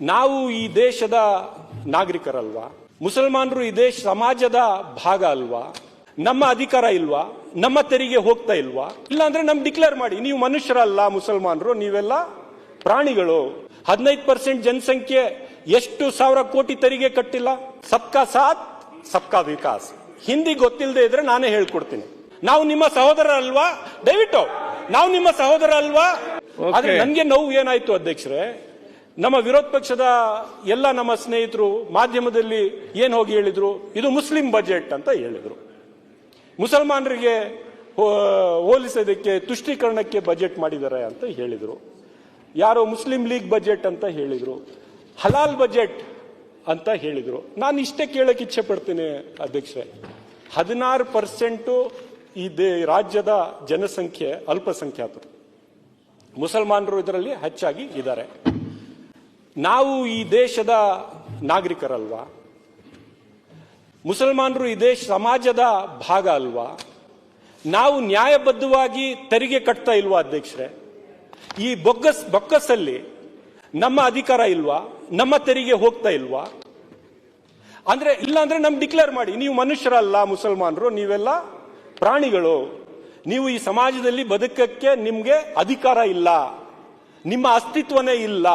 ನಾವು ಈ ದೇಶದ ನಾಗರಿಕರಲ್ವಾ? ಮುಸಲ್ಮಾನರು ಈ ದೇಶ ಸಮಾಜದ ಭಾಗ ಅಲ್ವಾ? ನಮ್ಮ ಅಧಿಕಾರ ಇಲ್ವಾ? ನಮ್ಮ ತೆರಿಗೆ ಹೋಗ್ತಾ ಇಲ್ವಾ? ಇಲ್ಲ ಅಂದ್ರೆ ನಮ್ ಡಿಕ್ಲೇರ್ ಮಾಡಿ ನೀವು ಮನುಷ್ಯರಲ್ಲ ಮುಸಲ್ಮಾನರು ನೀವೆಲ್ಲ ಪ್ರಾಣಿಗಳು. ಹದಿನೈದು ಪರ್ಸೆಂಟ್ ಜನಸಂಖ್ಯೆ ಎಷ್ಟು ಸಾವಿರ ಕೋಟಿ ತೆರಿಗೆ ಕಟ್ಟಿಲ್ಲ? ಸಬ್ಕಾ ಸಾಥ್ ಸಬ್ಕಾ ವಿಕಾಸ್. ಹಿಂದಿ ಗೊತ್ತಿಲ್ಲದೆ ಇದ್ರೆ ನಾನೇ ಹೇಳ್ಕೊಡ್ತೀನಿ. ನಾವು ನಿಮ್ಮ ಸಹೋದರ ಅಲ್ವಾ? ದಯವಿಟ್ಟು ನಾವು ನಿಮ್ಮ ಸಹೋದರ ಅಲ್ವಾ? ಆದ್ರೆ ನನ್ಗೆ ನೋವು ಏನಾಯ್ತು ಅಧ್ಯಕ್ಷರೇ? ನಮ್ಮ ವಿರೋಧ ಪಕ್ಷದ ಎಲ್ಲ ನಮ್ಮ ಸ್ನೇಹಿತರು ಮಾಧ್ಯಮದಲ್ಲಿ ಏನು ಹೋಗಿ ಹೇಳಿದ್ರು? ಇದು ಮುಸ್ಲಿಂ ಬಜೆಟ್ ಅಂತ ಹೇಳಿದರು. ಮುಸಲ್ಮಾನರಿಗೆ ಹೋಲಿಸೋದಕ್ಕೆ, ತುಷ್ಟೀಕರಣಕ್ಕೆ ಬಜೆಟ್ ಮಾಡಿದ್ದಾರೆ ಅಂತ ಹೇಳಿದರು. ಯಾರೋ ಮುಸ್ಲಿಂ ಲೀಗ್ ಬಜೆಟ್ ಅಂತ ಹೇಳಿದರು. ಹಲಾಲ್ ಬಜೆಟ್ ಅಂತ ಹೇಳಿದರು. ನಾನು ಇಷ್ಟೇ ಕೇಳಕ್ಕೆ ಇಚ್ಛೆ ಪಡ್ತೀನಿ ಅಧ್ಯಕ್ಷೆ ಹದಿನಾರು ಪರ್ಸೆಂಟು ಈ ದೇ, ರಾಜ್ಯದ ಜನಸಂಖ್ಯೆ ಅಲ್ಪಸಂಖ್ಯಾತರು. ಮುಸಲ್ಮಾನರು ಇದರಲ್ಲಿ ಹೆಚ್ಚಾಗಿ ಇದ್ದಾರೆ. ನಾವು ಈ ದೇಶದ ನಾಗರಿಕರಲ್ವಾ? ಮುಸಲ್ಮಾನರು ಈ ದೇಶ ಸಮಾಜದ ಭಾಗ ಅಲ್ವಾ? ನಾವು ನ್ಯಾಯಬದ್ಧವಾಗಿ ತೆರಿಗೆ ಕಟ್ತಾ ಇಲ್ವಾ ಅಧ್ಯಕ್ಷರೇ? ಈ ಬೊಗ್ಗಸ್, ಬೊಕ್ಕಸಲ್ಲಿ ನಮ್ಮ ಅಧಿಕಾರ ಇಲ್ವಾ? ನಮ್ಮ ತೆರಿಗೆ ಹೋಗ್ತಾ ಇಲ್ವಾ? ಅಂದ್ರೆ ಇಲ್ಲ ಅಂದ್ರೆ ನಮ್ ಡಿಕ್ಲೇರ್ ಮಾಡಿ, ನೀವು ಮನುಷ್ಯರಲ್ಲ ಮುಸಲ್ಮಾನರು, ನೀವೆಲ್ಲ ಪ್ರಾಣಿಗಳು. ನೀವು ಈ ಸಮಾಜದಲ್ಲಿ ಬದುಕಕ್ಕೆ ನಿಮ್ಗೆ ಅಧಿಕಾರ ಇಲ್ಲ. ನಿಮ್ಮ ಅಸ್ತಿತ್ವನೇ ಇಲ್ಲ.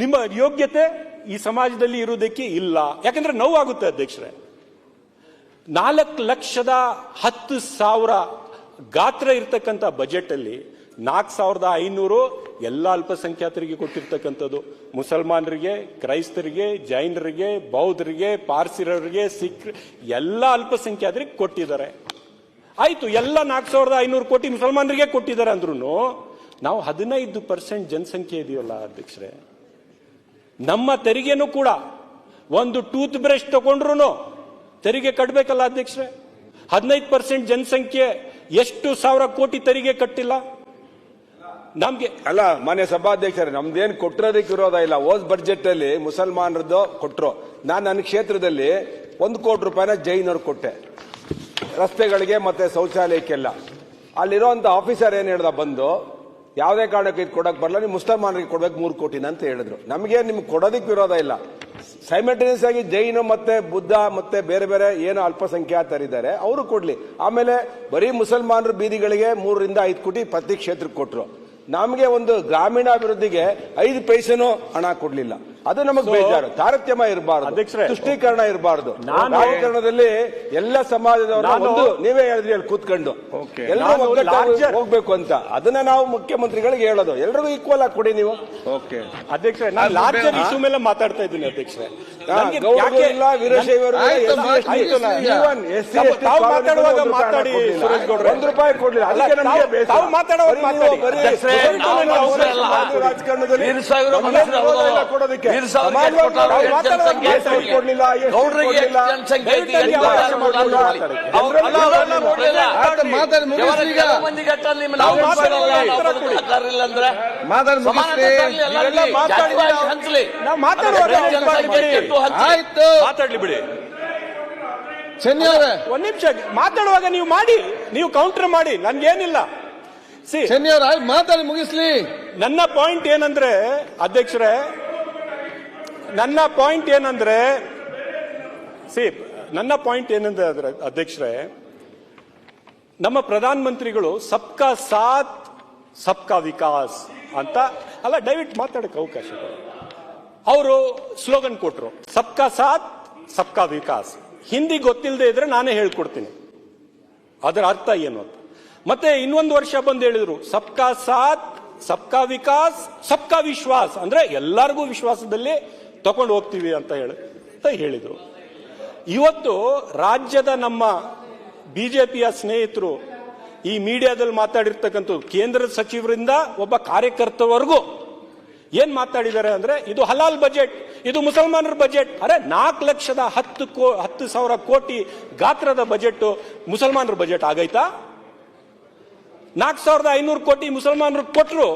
ನಿಮ್ಮ ಯೋಗ್ಯತೆ ಈ ಸಮಾಜದಲ್ಲಿ ಇರುವುದಕ್ಕೆ ಇಲ್ಲ. ಯಾಕಂದ್ರೆ ನೋವಾಗುತ್ತೆ ಅಧ್ಯಕ್ಷರೇ. ನಾಲ್ಕು ಲಕ್ಷದ ಹತ್ತು ಸಾವಿರ ಗಾತ್ರ ಇರ್ತಕ್ಕಂಥ ಬಜೆಟ್ ಅಲ್ಲಿ ನಾಲ್ಕು ಸಾವಿರದ ಐನೂರು ಎಲ್ಲ ಅಲ್ಪಸಂಖ್ಯಾತರಿಗೆ ಕೊಟ್ಟಿರ್ತಕ್ಕಂಥದ್ದು. ಮುಸಲ್ಮಾನರಿಗೆ, ಕ್ರೈಸ್ತರಿಗೆ, ಜೈನರಿಗೆ, ಬೌದ್ಧರಿಗೆ, ಪಾರ್ಸಿರರಿಗೆ, ಸಿಖ್, ಎಲ್ಲ ಅಲ್ಪಸಂಖ್ಯಾತರಿಗೆ ಕೊಟ್ಟಿದ್ದಾರೆ. ಆಯಿತು, ಎಲ್ಲ ನಾಲ್ಕು ಸಾವಿರದ ಐನೂರು ಕೋಟಿ ಮುಸಲ್ಮಾನರಿಗೆ ಕೊಟ್ಟಿದ್ದಾರೆ ಅಂದ್ರೂ ನಾವು ಹದಿನೈದು ಪರ್ಸೆಂಟ್ ಜನಸಂಖ್ಯೆ ಇದೆಯಲ್ಲ ಅಧ್ಯಕ್ಷರೇ. ನಮ್ಮ ತೆರಿಗೆನೂ ಕೂಡ ಒಂದು ಟೂತ್ ಬ್ರಷ್ ತಗೊಂಡ್ರು ತೆರಿಗೆ ಕಟ್ಟಬೇಕಲ್ಲ ಅಧ್ಯಕ್ಷರೇ? ಹದಿನೈದು ಪರ್ಸೆಂಟ್ ಜನಸಂಖ್ಯೆ ಎಷ್ಟು ಸಾವಿರ ಕೋಟಿ ತೆರಿಗೆ ಕಟ್ಟಿಲ್ಲ? ನಮ್ಗೆ ಅಲ್ಲ, ಮಾನ್ಯ ಸಭಾಧ್ಯಕ್ಷರೇ, ನಮ್ದೇನು ಕೊಟ್ಟಿರೋದಕ್ಕೆ ವಿರೋಧ ಇಲ್ಲ. ಹೋದ್ ಬಡ್ಜೆಟ್ ಅಲ್ಲಿ ಮುಸಲ್ಮಾನರದ್ದು ಕೊಟ್ಟರು ನಾನು ನನ್ನ ಕ್ಷೇತ್ರದಲ್ಲಿ ಒಂದು ಕೋಟಿ ರೂಪಾಯಿನ ಜೈನವ್ರು ಕೊಟ್ಟೆ. ರಸ್ತೆಗಳಿಗೆ ಮತ್ತೆ ಶೌಚಾಲಯಕ್ಕೆಲ್ಲ. ಅಲ್ಲಿರುವಂತ ಆಫೀಸರ್ ಏನ್ ಹೇಳ್ದ ಬಂದು ಯಾವುದೇ ಕಾರಣಕ್ಕೆ ಇದು ಕೊಡಕ್ ಬರಲ್ಲ, ನೀವು ಮುಸಲ್ಮಾನರಿಗೆ ಕೊಡಬೇಕು ಮೂರು ಕೋಟಿನ ಅಂತ ಹೇಳಿದ್ರು. ನಮಗೆ ನಿಮ್ಗೆ ಕೊಡೋದಕ್ಕೆ ವಿರೋಧ ಇಲ್ಲ. ಸೈಮಲ್ಟೇನಿಯಸ್ ಆಗಿ ಜೈನ ಮತ್ತೆ ಬುದ್ಧ ಮತ್ತೆ ಬೇರೆ ಬೇರೆ ಏನು ಅಲ್ಪಸಂಖ್ಯಾತರಿದ್ದಾರೆ ಅವರು ಕೊಡ್ಲಿ. ಆಮೇಲೆ ಬರೀ ಮುಸಲ್ಮಾನರು ಬೀದಿಗಳಿಗೆ ಮೂರರಿಂದ ಐದು ಕೋಟಿ ಪ್ರತಿ ಕ್ಷೇತ್ರಕ್ಕೆ ಕೊಟ್ಟರು ನಮಗೆ ಒಂದು ಗ್ರಾಮೀಣಾಭಿವೃದ್ಧಿಗೆ ಐದು ಪೈಸೆನೂ ಹಣ ಕೊಡ್ಲಿಲ್ಲ. ಅದು ನಮಗೆ ಬೇಜಾರು. ತಾರತಮ್ಯ ಇರಬಾರದು. ತುಷ್ಟೀಕರಣ ಇರಬಾರದು. ರಾಜಕಾರಣದಲ್ಲಿ ನಾಮಕರಣದಲ್ಲಿ ಎಲ್ಲ ಸಮಾಜದವರು ಒಂದು ನೀವೇ ಹೇಳಿದ್ರಿ ಅಲ್ಲಿ ಕೂತ್ಕೊಂಡು. ಎಲ್ಲರೂ ಹೋಗ್ಬೇಕು ಅಂತ. ಅದನ್ನ ನಾವು ಮುಖ್ಯಮಂತ್ರಿಗಳಿಗೆ ಹೇಳೋದು. ಎಲ್ರಿಗೂ ಈಕ್ವಲ್ ಆಗಿ ಕೊಡಿ ನೀವು. ಅಧ್ಯಕ್ಷ ಅಧ್ಯಕ್ಷರೇ ನಾನು ಲಾರ್ಜರ್ ಇಶ್ಯೂ ಮೇಲೆ ಮಾತಾಡ್ತಾ ಇದ್ದೀನಿ ಅಧ್ಯಕ್ಷರೇ. ಯಾಕೆ- ಇಲ್ಲ ವೀರಶೈವರು ಮಾತಾಡುವಾಗ ಮಾತಾಡಿ. ಸುರೇಶ್ ಗೌಡ್ರೆ. ಒಂದು ರೂಪಾಯಿ ಕೊಡ್ಲಿಲ್ಲ. ಅದಕ್ಕೆ ನಮಗೆ ಬೇಸರ. ತಾವು ಮಾತಾಡುವಾಗ ಮಾತಾಡಿ. ರಾಜಕಾರಣದಲ್ಲಿ ಕೊಡೋದಕ್ಕೆ. ಆಯ್ತು, ಮಾತಾಡ್ಲಿ ಬಿಡಿ. ಚೆನ್ನಿ ಅವರೇ. ಒಂದ್ ನಿಮಿಷ. ಮಾತಾಡುವಾಗ ನೀವು ಮಾಡಿ. ನೀವು ಕೌಂಟರ್ ಮಾಡಿ. ನನ್ಗೇನಿಲ್ಲ. ಸಿ. ಚೆನ್ನಿ ಅವ್ರ ಆಯ್ತು ಮಾತಾಡಿ ಮುಗಿಸ್ಲಿ. ನನ್ನ ಪಾಯಿಂಟ್ ಏನಂದ್ರೆ ಅಧ್ಯಕ್ಷರೇ ನನ್ನ ಪಾಯಿಂಟ್ ಏನಂದ್ರೆ ಸಿ ನನ್ನ ಪಾಯಿಂಟ್ ಏನಂದ್ರೆ ಅದ್ರ ಅಧ್ಯಕ್ಷರೇ, ನಮ್ಮ ಪ್ರಧಾನ ಮಂತ್ರಿಗಳು ಸಬ್ಕಾ ಸಾಥ್, ಸಬ್ಕಾ ವಿಕಾಸ್ ಅಂತ, ಅಲ್ಲ, ದಯವಿಟ್ಟು ಮಾತಾಡಕ್ಕೆ ಅವಕಾಶ ಅವರು ಸ್ಲೋಗನ್ ಕೊಟ್ರು, ಸಬ್ಕಾ ಸಾಥ್, ಸಬ್ಕಾ ವಿಕಾಸ್. ಹಿಂದಿ ಗೊತ್ತಿಲ್ಲದೆ ಇದ್ರೆ ನಾನೇ ಹೇಳ್ಕೊಡ್ತೀನಿ. ಅದರ ಅರ್ಥ ಏನು ಅಂತ. ಮತ್ತೆ ಇನ್ನೊಂದು ವರ್ಷ ಬಂದು ಹೇಳಿದ್ರು, ಸಬ್ಕಾ ಸಾಥ್, ಸಬ್ಕಾ ವಿಕಾಸ್, ಸಬ್ಕಾ ವಿಶ್ವಾಸ್. ಅಂದ್ರೆ ಎಲ್ಲರಿಗೂ ವಿಶ್ವಾಸದಲ್ಲಿ ತಕೊಂಡು ಹೋಗ್ತೀವಿ ಅಂತ ಹೇಳಿ, ಅಂತ ಹೇಳಿದರು. ಇವತ್ತು ರಾಜ್ಯದ ನಮ್ಮ ಬಿ ಜೆ ಪಿಯ ಸ್ನೇಹಿತರು ಈ ಮೀಡಿಯಾದಲ್ಲಿ ಮಾತಾಡಿರ್ತಕ್ಕಂಥ ಕೇಂದ್ರ ಸಚಿವರಿಂದ ಒಬ್ಬ ಕಾರ್ಯಕರ್ತವರೆಗೂ ಏನ್ ಮಾತಾಡಿದ್ದಾರೆ ಅಂದ್ರೆ, ಇದು ಹಲಾಲ್ ಬಜೆಟ್, ಇದು ಮುಸಲ್ಮಾನರ ಬಜೆಟ್. ಅರೆ, ನಾಲ್ಕು ಲಕ್ಷದ ಹತ್ತು ಕೋ, ಹತ್ತು ಸಾವಿರ ಕೋಟಿ ಗಾತ್ರದ ಬಜೆಟ್ ಮುಸಲ್ಮಾನರ ಬಜೆಟ್ ಆಗೈತಾ? ನಾಲ್ಕು ಸಾವಿರದ ಐನೂರು ಕೋಟಿ ಮುಸಲ್ಮಾನರು ಕೊಟ್ಟರು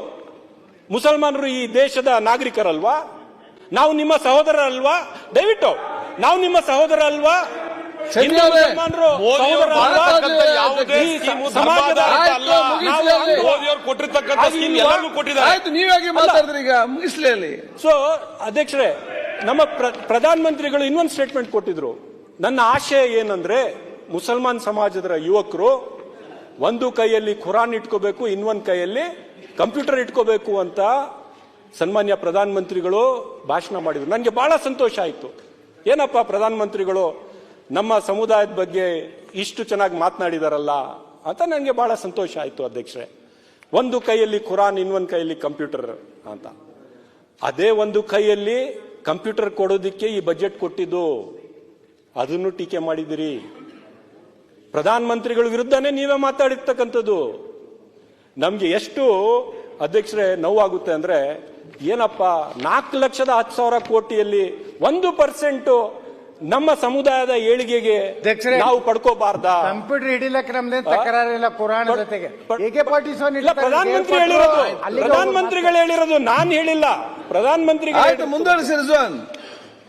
ಮುಸಲ್ಮಾನರು ಈ ದೇಶದ ನಾಗರಿಕರಲ್ವಾ? ನಾವು ನಿಮ್ಮ ಸಹೋದರ ಅಲ್ವಾ ದಯವಿಟ್ಟು ನಾವು ನಿಮ್ಮ ಸಹೋದರ ಅಲ್ವಾ ಸೊ ಅಧ್ಯಕ್ಷರೇ ನಮ್ಮ ಪ್ರ ಪ್ರಧಾನ ಮಂತ್ರಿಗಳು ಇನ್ನೊಂದು ಸ್ಟೇಟ್ಮೆಂಟ್ ಕೊಟ್ಟಿದ್ರು. ನನ್ನ ಆಶಯ ಏನಂದ್ರೆ ಮುಸಲ್ಮಾನ್ ಸಮಾಜದ ಯುವಕರು ಒಂದು ಕೈಯಲ್ಲಿ ಖುರಾನ್ ಇಟ್ಕೋಬೇಕು ಇನ್ನೊಂದು ಕೈಯಲ್ಲಿ ಕಂಪ್ಯೂಟರ್ ಇಟ್ಕೋಬೇಕು ಅಂತ ಸನ್ಮಾನ್ಯ ಪ್ರಧಾನ ಮಂತ್ರಿಗಳು ಭಾಷಣ ಮಾಡಿದ್ರು. ನನಗೆ ಬಹಳ ಸಂತೋಷ ಆಯಿತು. ಏನಪ್ಪ ಪ್ರಧಾನ ಮಂತ್ರಿಗಳು ನಮ್ಮ ಸಮುದಾಯದ ಬಗ್ಗೆ ಇಷ್ಟು ಚೆನ್ನಾಗಿ ಮಾತನಾಡಿದಾರಲ್ಲ ಅಂತ ನನಗೆ ಬಹಳ ಸಂತೋಷ ಆಯಿತು ಅಧ್ಯಕ್ಷರೇ. ಒಂದು ಕೈಯಲ್ಲಿ ಖುರಾನ್, ಇನ್ನೊಂದು ಕೈಯಲ್ಲಿ ಕಂಪ್ಯೂಟರ್ ಅಂತ. ಅದೇ ಒಂದು ಕೈಯಲ್ಲಿ ಕಂಪ್ಯೂಟರ್ ಕೊಡೋದಿಕ್ಕೆ ಈ ಬಜೆಟ್ ಕೊಟ್ಟಿದ್ದು. ಅದನ್ನು ಟೀಕೆ ಮಾಡಿದಿರಿ ಪ್ರಧಾನಮಂತ್ರಿಗಳ ವಿರುದ್ಧನೇ ನೀವೇ ಮಾತಾಡಿರ್ತಕ್ಕಂಥದ್ದು. ನಮ್ಗೆ ಎಷ್ಟು ಅಧ್ಯಕ್ಷರೇ ನೋವಾಗುತ್ತೆ ಅಂದ್ರೆ ಏನಪ್ಪ ನಾಲ್ಕು ಲಕ್ಷದ ಹತ್ತು ಸಾವಿರ ಕೋಟಿಯಲ್ಲಿ ಒಂದು ಪರ್ಸೆಂಟು ನಮ್ಮ ಸಮುದಾಯದ ಏಳಿಗೆಗೆ ಅಧ್ಯಕ್ಷರೇ, ನಾವು ಪಡ್ಕೋಬಾರ್ದ? ಕಂಪ್ಯೂಟರ್ ಹಿಡಿಲಕ್ಕೆ ನಮ್ದೇನ್ ತಕರಾರಿಲ್ಲ ಪುರಾಣ ಜೊತೆಗೆ. ಎಕೆ ಫಾರ್ಟಿ ಇಲ್ಲ ಪ್ರಧಾನ ಮಂತ್ರಿ ಹೇಳಿರೋದು. ಪ್ರಧಾನಮಂತ್ರಿಗಳು ಹೇಳಿರೋದು ನಾನು ಹೇಳಿಲ್ಲ. ಪ್ರಧಾನ ಮಂತ್ರಿಗಳು ಆಯ್ತು ಮುಂದುವರಿಸಿ ರಿಜ್ವಾನ್.